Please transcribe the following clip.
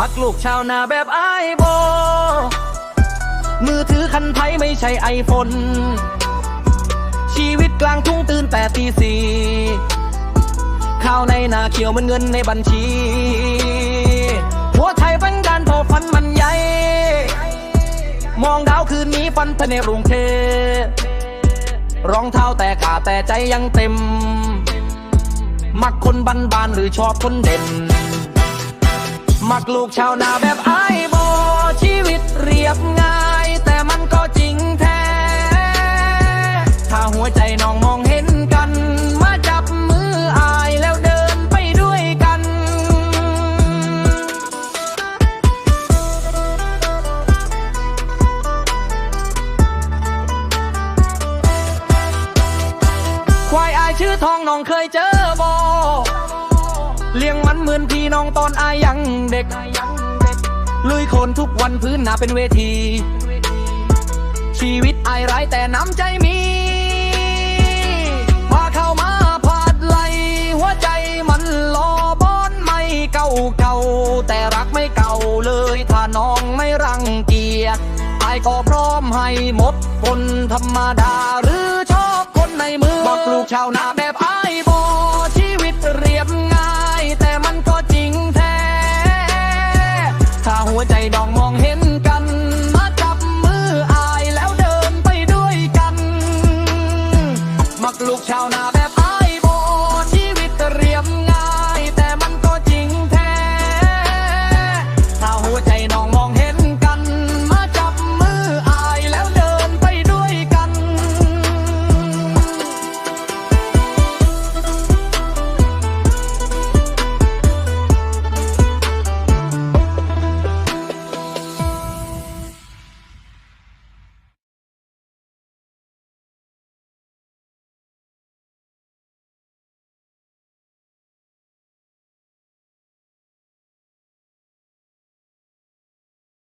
มักลูกชาวนาแบบไอโบ มือถือคันไทยไม่ใช่ไอโฟน ชีวิตกลางทุ่งตื่นแต่ตีสี่ข้าวในนาเขียวเหมันเงินในบัญชี หัวไทยฟันกันพอฟันมันใหญ่ มองดาวคืนนี้ฟันทะในรุงเทพรองเท้าแต่ขาแต่ใจยังเต็ม มักคนบันบานๆหรือชอบคนเด่น มักลูกชาวนาแบบไอ้บอชีวิตเรียบง่าย แต่มันก็จริงแท้ ถ้าหัวใจน้องมองเห็นกัน มาจับมืออายแล้วเดินไปด้วยกัน ควายอายชื่อทองน้องเคยเจอบอ เลี้ยงมันเหมือนพี่น้องตอนอายังเด็ก ลุยโคลนทุกวันพื้นนาเป็นเวที ชีวิตอายร้ายแต่น้ำใจมีพาเข้ามาพาดไหล หัวใจมันรอบอนไม่เก่าเก่า แต่รักไม่เก่าเลย ถ้าน้องไม่รังเกียจอายก็พร้อมให้หมดคนธรรมดาหรือชอบคนในเมืองบอกลูกชาวนาแบบอาย ใจดองมองเห็นกัน มาจับมืออายแล้วเดินไปด้วยกัน มักลูกชาวนาแบบ